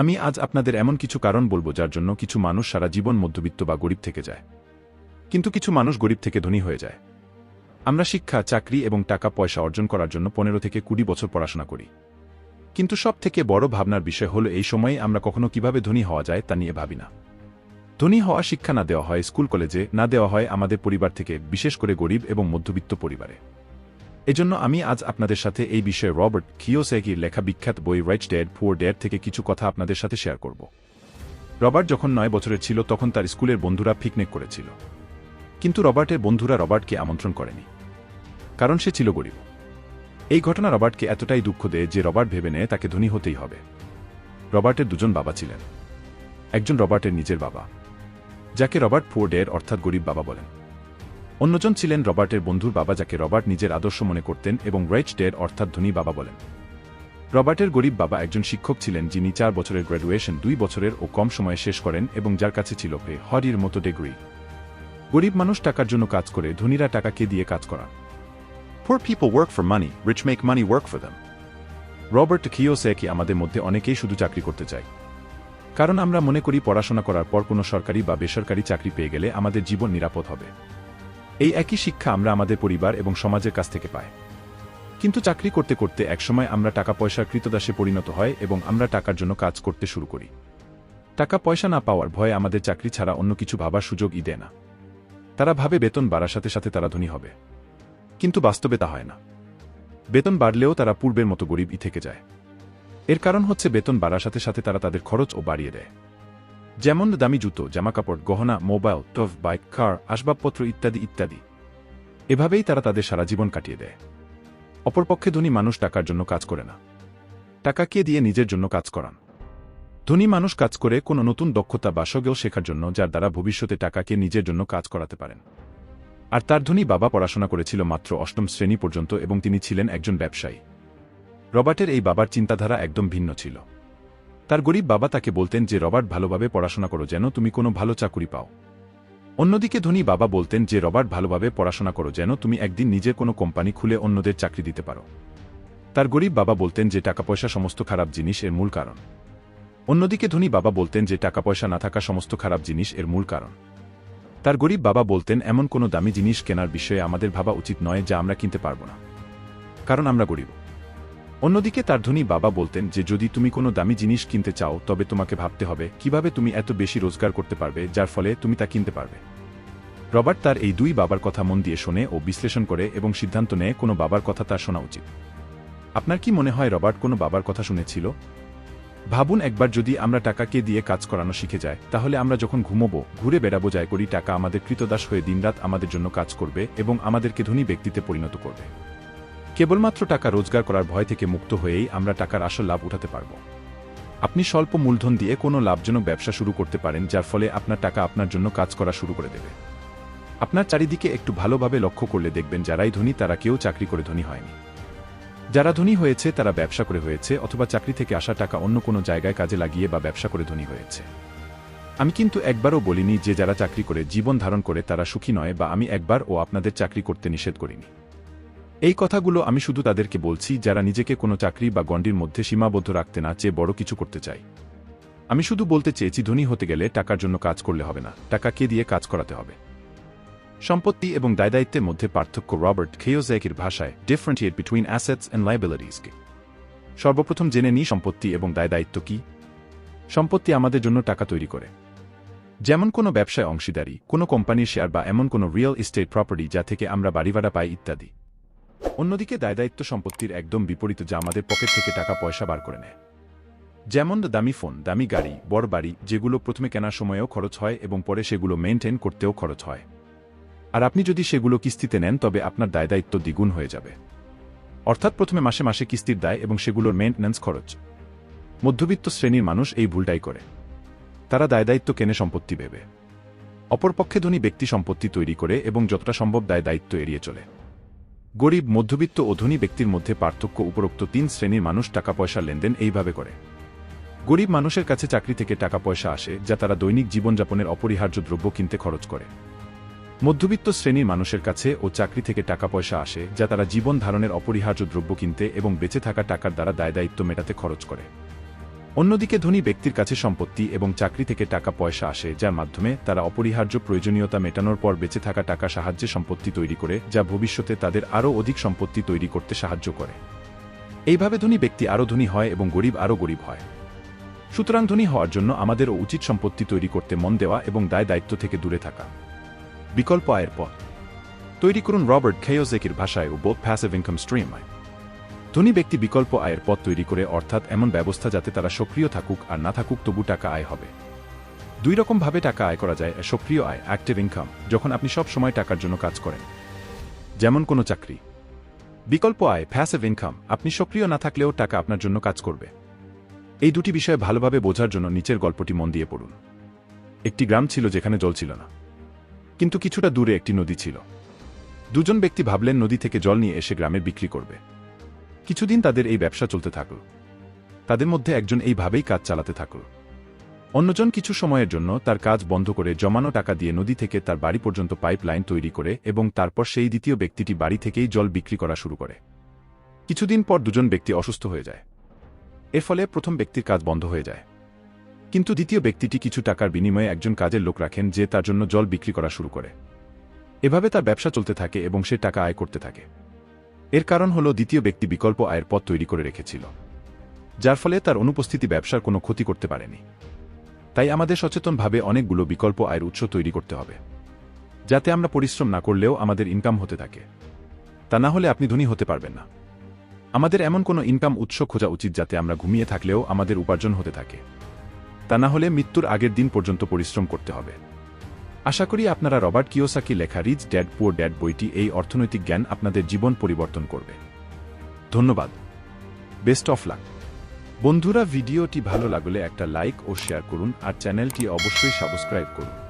আমি আজ আপনাদের এমন কিছু কারণ বলব যার জন্য কিছু মানুষ সারা জীবন মধ্যবিত্ত বা গরিব থেকে যায়। কিন্তু কিছু মানুষ গরিব থেকে ধনী হয়ে যায়। আমরা শিক্ষা, চাকরি এবং টাকা পয়সা অর্জন করার জন্য পনেরো থেকে কুড়ি বছর পড়াশোনা করি। কিন্তু সব থেকে বড় ভাবনার বিষয় হল এই সময়ে আমরা কখনো কীভাবে ধনী হওয়া যায় তা নিয়ে ভাবি না। ধনী হওয়া শিক্ষা না দেওয়া হয় স্কুল, কলেজে, না দেওয়া হয় আমাদের পরিবার থেকে, বিশেষ করে গরিব এবং মধ্যবিত্ত পরিবারে। এজন্য আমি আজ আপনাদের সাথে এই বিষয়ে রবার্ট খিওসেগির লেখা বিখ্যাত বই রাইট ডেড পুয়ার ডেড থেকে কিছু কথা আপনাদের সাথে শেয়ার করব। রবার্ট যখন নয় বছরের ছিল, তখন তার স্কুলের বন্ধুরা পিকনিক করেছিল। কিন্তু রবার্টের বন্ধুরা রবার্টকে আমন্ত্রণ করেনি, কারণ সে ছিল গরিব। এই ঘটনা রবার্টকে এতটাই দুঃখ দেয় যে রবার্ট ভেবে নেয় তাকে ধনী হতেই হবে। রবার্টের দুজন বাবা ছিলেন। একজন রবার্টের নিজের বাবা, যাকে রবার্ট ডেড অর্থাৎ গরিব বাবা বলেন। অন্যজন ছিলেন রবার্টের বন্ধুর বাবা যাকে রবার্ট নিজের আদর্শ মনে করতেন এবং রাইট ডেড অর্থাৎ ধনী বাবা বলেন। রবার্টের গরিব বাবা একজন শিক্ষক ছিলেন যিনি চার বছরের গ্র্যাজুয়েশন দুই বছরের ও কম সময়ে শেষ করেন এবং যার কাছে ছিল পে হরির মতো ডিগ্রি। গরিব মানুষ টাকার জন্য কাজ করে ধনীরা টাকাকে দিয়ে কাজ করা। Poor people work for money, rich make money work for them. Robert Kiyosaki আমাদের মধ্যে অনেকেই শুধু চাকরি করতে চাই কারণ আমরা মনে করি পড়াশোনা করার পর কোনো সরকারি বা বেসরকারি চাকরি পেয়ে গেলে আমাদের জীবন নিরাপদ হবে। এই একই শিক্ষা আমরা আমাদের পরিবার এবং সমাজের কাছ থেকে পাই। কিন্তু চাকরি করতে করতে একসময় আমরা টাকা পয়সার কৃতদাসে পরিণত হয় এবং আমরা টাকার জন্য কাজ করতে শুরু করি। টাকা পয়সা না পাওয়ার ভয়ে আমাদের চাকরি ছাড়া অন্য কিছু ভাবার সুযোগই দেয় না। তারা ভাবে বেতন বাড়ার সাথে সাথে তারা ধনী হবে। কিন্তু বাস্তবে তা হয় না। বেতন বাড়লেও তারা পূর্বের মতো গরিবই থেকে যায়। এর কারণ হচ্ছে বেতন বাড়ার সাথে সাথে তারা তাদের খরচও বাড়িয়ে দেয়। যেমন দামি জুতো, জামাকাপড়, গহনা, মোবাইল, টফ, বাইক, কার, আসবাবপত্র ইত্যাদি ইত্যাদি। এভাবেই তারা তাদের সারা জীবন কাটিয়ে দেয়। অপরপক্ষে ধনী মানুষ টাকার জন্য কাজ করে না। টাকাকে দিয়ে নিজের জন্য কাজ করান? ধনী মানুষ কাজ করে কোনো নতুন দক্ষতা বা সগেও শেখার জন্য যার দ্বারা ভবিষ্যতে টাকাকে নিজের জন্য কাজ করাতে পারেন। আর তার ধনী বাবা পড়াশোনা করেছিল মাত্র অষ্টম শ্রেণি পর্যন্ত এবং তিনি ছিলেন একজন ব্যবসায়ী। রবার্টের এই বাবার চিন্তাধারা একদম ভিন্ন ছিল। তার গরিব বাবা তাকে বলতেন যে, রবার্ট, ভালোভাবে পড়াশোনা করো যেন তুমি কোনো ভালো চাকুরি পাও। অন্যদিকে ধনী বাবা বলতেন যে, রবার্ট, ভালোভাবে পড়াশোনা করো যেন তুমি একদিন নিজের কোনো কোম্পানি খুলে অন্যদের চাকরি দিতে পারো। তার গরিব বাবা বলতেন যে টাকা পয়সা সমস্ত খারাপ জিনিস এর মূল কারণ। অন্যদিকে ধনী বাবা বলতেন যে টাকা পয়সা না থাকা সমস্ত খারাপ জিনিস এর মূল কারণ। তার গরিব বাবা বলতেন, এমন কোনো দামি জিনিস কেনার বিষয়ে আমাদের ভাবা উচিত নয় যা আমরা কিনতে পারব না। কারণ আমরা গরিব। অন্যদিকে তার ধনী বাবা বলতেন যে, যদি তুমি কোনো দামি জিনিস কিনতে চাও, তবে তোমাকে ভাবতে হবে, কীভাবে তুমি এত বেশি রোজগার করতে পারবে, যার ফলে তুমি তা কিনতে পারবে? রবার্ট তার এই দুই বাবার কথা মন দিয়ে শোনে ও বিশ্লেষণ করে এবং সিদ্ধান্ত নেয়, কোনো বাবার কথা তার শোনা উচিত। আপনার কি মনে হয় রবার্ট কোনো বাবার কথা শুনেছিল? ভাবুন একবার যদি আমরা টাকাকে দিয়ে কাজ করানো শিখে যায় তাহলে আমরা যখন ঘুমোবো, ঘুরে বেড়াবো যায় করি, টাকা আমাদের কৃতদাস হয়ে দিনরাত আমাদের জন্য কাজ করবে এবং আমাদেরকে ধনী ব্যক্তিতে পরিণত করবে। কেবলমাত্র টাকা রোজগার করার ভয় থেকে মুক্ত হয়েই আমরা টাকার আসল লাভ উঠাতে পারব। আপনি স্বল্প মূলধন দিয়ে কোনো লাভজনক ব্যবসা শুরু করতে পারেন, যার ফলে আপনার টাকা আপনার জন্য কাজ করা শুরু করে দেবে। আপনার চারিদিকে একটু ভালোভাবে লক্ষ্য করলে দেখবেন যারাই ধনী, তারা কেউ চাকরি করে ধনী হয়নি। যারা ধনী হয়েছে, তারা ব্যবসা করে হয়েছে, অথবা চাকরি থেকে আসা টাকা অন্য কোনো জায়গায় কাজে লাগিয়ে বা ব্যবসা করে ধনী হয়েছে। আমি কিন্তু একবারও বলিনি যে যারা চাকরি করে, জীবন ধারণ করে, তারা সুখী নয় বা আমি একবার ও আপনাদের চাকরি করতে নিষেধ করিনি। এই কথাগুলো আমি শুধু তাদেরকে বলছি যারা নিজেকে কোনো চাকরি বা গণ্ডির মধ্যে সীমাবদ্ধ রাখতে না চেয়ে বড় কিছু করতে চাই আমি শুধু বলতে চেয়েছি, ধনী হতে গেলে টাকার জন্য কাজ করলে হবে না, টাকা কে দিয়ে কাজ করাতে হবে? সম্পত্তি এবং দায়দায়িত্বের মধ্যে পার্থক্য রবার্ট খেয়োজ্যাকের ভাষায় ডিফারেন্টিয়েট বিটুইন অ্যাসেটস অ্যান্ড লাইবিলিটিসকে সর্বপ্রথম জেনে নিই সম্পত্তি এবং দায়দায়িত্ব কি। সম্পত্তি আমাদের জন্য টাকা তৈরি করে। যেমন কোনো ব্যবসায় অংশীদারি, কোনো কোম্পানির শেয়ার বা এমন কোনো রিয়েল এস্টেট প্রপার্টি যা থেকে আমরা বাড়ি ভাড়া পাই ইত্যাদি। অন্যদিকে দায়দায়িত্ব সম্পত্তির একদম বিপরীত যা আমাদের পকেট থেকে টাকা পয়সা বার করে নেয়। যেমন দামি ফোন, দামি গাড়ি, বড় বাড়ি, যেগুলো প্রথমে কেনার সময়েও খরচ হয় এবং পরে সেগুলো মেনটেন করতেও খরচ হয়। আর আপনি যদি সেগুলো কিস্তিতে নেন, তবে আপনার দায়দায়িত্ব দ্বিগুণ হয়ে যাবে। অর্থাৎ প্রথমে মাসে মাসে কিস্তির দায় এবং সেগুলোর মেনটেন্যান্স খরচ। মধ্যবিত্ত শ্রেণির মানুষ এই ভুলটাই করে। তারা দায়দায়িত্ব কেনে সম্পত্তি ভেবে। অপরপক্ষে ধনী ব্যক্তি সম্পত্তি তৈরি করে এবং যতটা সম্ভব দায় দায়িত্ব এড়িয়ে চলে। গরিব, মধ্যবিত্ত ও ধনী ব্যক্তির মধ্যে পার্থক্য উপরোক্ত তিন শ্রেণির মানুষ টাকা পয়সা লেনদেন এইভাবে করে। গরিব মানুষের কাছে চাকরি থেকে টাকা পয়সা আসে, যা তারা দৈনিক জীবনযাপনের অপরিহার্য দ্রব্য কিনতে খরচ করে। মধ্যবিত্ত শ্রেণির মানুষের কাছে ও চাকরি থেকে টাকা পয়সা আসে, যা তারা জীবন ধারণের অপরিহার্য দ্রব্য কিনতে এবং বেঁচে থাকা টাকার দ্বারা দায় দায়িত্ব মেটাতে খরচ করে। অন্যদিকে ধনী ব্যক্তির কাছে সম্পত্তি এবং চাকরি থেকে টাকা পয়সা আসে, যার মাধ্যমে তারা অপরিহার্য প্রয়োজনীয়তা মেটানোর পর বেঁচে থাকা টাকা সাহায্যে সম্পত্তি তৈরি করে, যা ভবিষ্যতে তাদের আরও অধিক সম্পত্তি তৈরি করতে সাহায্য করে। এইভাবে ধনী ব্যক্তি আরও ধনী হয় এবং গরিব আরও গরিব হয়। সুতরাং ধনী হওয়ার জন্য আমাদেরও উচিত সম্পত্তি তৈরি করতে মন দেওয়া এবং দায় দায়িত্ব থেকে দূরে থাকা। বিকল্প আয়ের পথ। তৈরি করুন রবার্ট খেয়োজেকির ভাষায় ও বোধ প্যাসিভ ইনকাম স্ট্রিম আয়। ধনী ব্যক্তি বিকল্প আয়ের পথ তৈরি করে অর্থাৎ এমন ব্যবস্থা যাতে তারা সক্রিয় থাকুক আর না থাকুক, তবু টাকা আয় হবে। দুই রকমভাবে টাকা আয় করা যায়, সক্রিয় আয় অ্যাক্টিভ ইনকাম যখন আপনি সব সময় টাকার জন্য কাজ করেন। যেমন কোনো চাকরি। বিকল্প আয় প্যাসিভ ইনকাম আপনি সক্রিয় না থাকলেও টাকা আপনার জন্য কাজ করবে। এই দুটি বিষয় ভালোভাবে বোঝার জন্য নিচের গল্পটি মন দিয়ে পড়ুন। একটি গ্রাম ছিল যেখানে জল ছিল না। কিন্তু কিছুটা দূরে একটি নদী ছিল। দুজন ব্যক্তি ভাবলেন নদী থেকে জল নিয়ে এসে গ্রামে বিক্রি করবে। কিছুদিন তাদের এই ব্যবসা চলতে থাকল তাদের মধ্যে একজন এইভাবেই কাজ চালাতে থাকল অন্যজন কিছু সময়ের জন্য তার কাজ বন্ধ করে জমানো টাকা দিয়ে নদী থেকে তার বাড়ি পর্যন্ত পাইপ লাইন তৈরি করে এবং তারপর সেই দ্বিতীয় ব্যক্তিটি বাড়ি থেকেই জল বিক্রি করা শুরু করে। কিছুদিন পর দুজন ব্যক্তি অসুস্থ হয়ে যায়। এর ফলে প্রথম ব্যক্তির কাজ বন্ধ হয়ে যায়। কিন্তু দ্বিতীয় ব্যক্তিটি কিছু টাকার বিনিময়ে একজন কাজের লোক রাখেন যে তার জন্য জল বিক্রি করা শুরু করে। এভাবে তার ব্যবসা চলতে থাকে এবং সে টাকা আয় করতে থাকে। এর কারণ হল দ্বিতীয় ব্যক্তি বিকল্প আয়ের পথ তৈরি করে রেখেছিল, যার ফলে তার অনুপস্থিতি ব্যবসার কোনো ক্ষতি করতে পারেনি। তাই আমাদের সচেতনভাবে অনেকগুলো বিকল্প আয়ের উৎস তৈরি করতে হবে, যাতে আমরা পরিশ্রম না করলেও আমাদের ইনকাম হতে থাকে। তা না হলে আপনি ধনী হতে পারবেন না। আমাদের এমন কোনো ইনকাম উৎস খোঁজা উচিত যাতে আমরা ঘুমিয়ে থাকলেও আমাদের উপার্জন হতে থাকে। তা না হলে মৃত্যুর আগের দিন পর্যন্ত পরিশ্রম করতে হবে। আশা করি আপনারা রবার্ট কিওসাকি লেখা রিচ ড্যাড পুয়ার ড্যাড বইটি এই অর্থনৈতিক জ্ঞান আপনাদের জীবন পরিবর্তন করবে। ধন্যবাদ। বেস্ট অফ লাক বন্ধুরা, ভিডিওটি ভালো লাগলে একটা লাইক ও শেয়ার করুন আর চ্যানেলটি অবশ্যই সাবস্ক্রাইব করুন।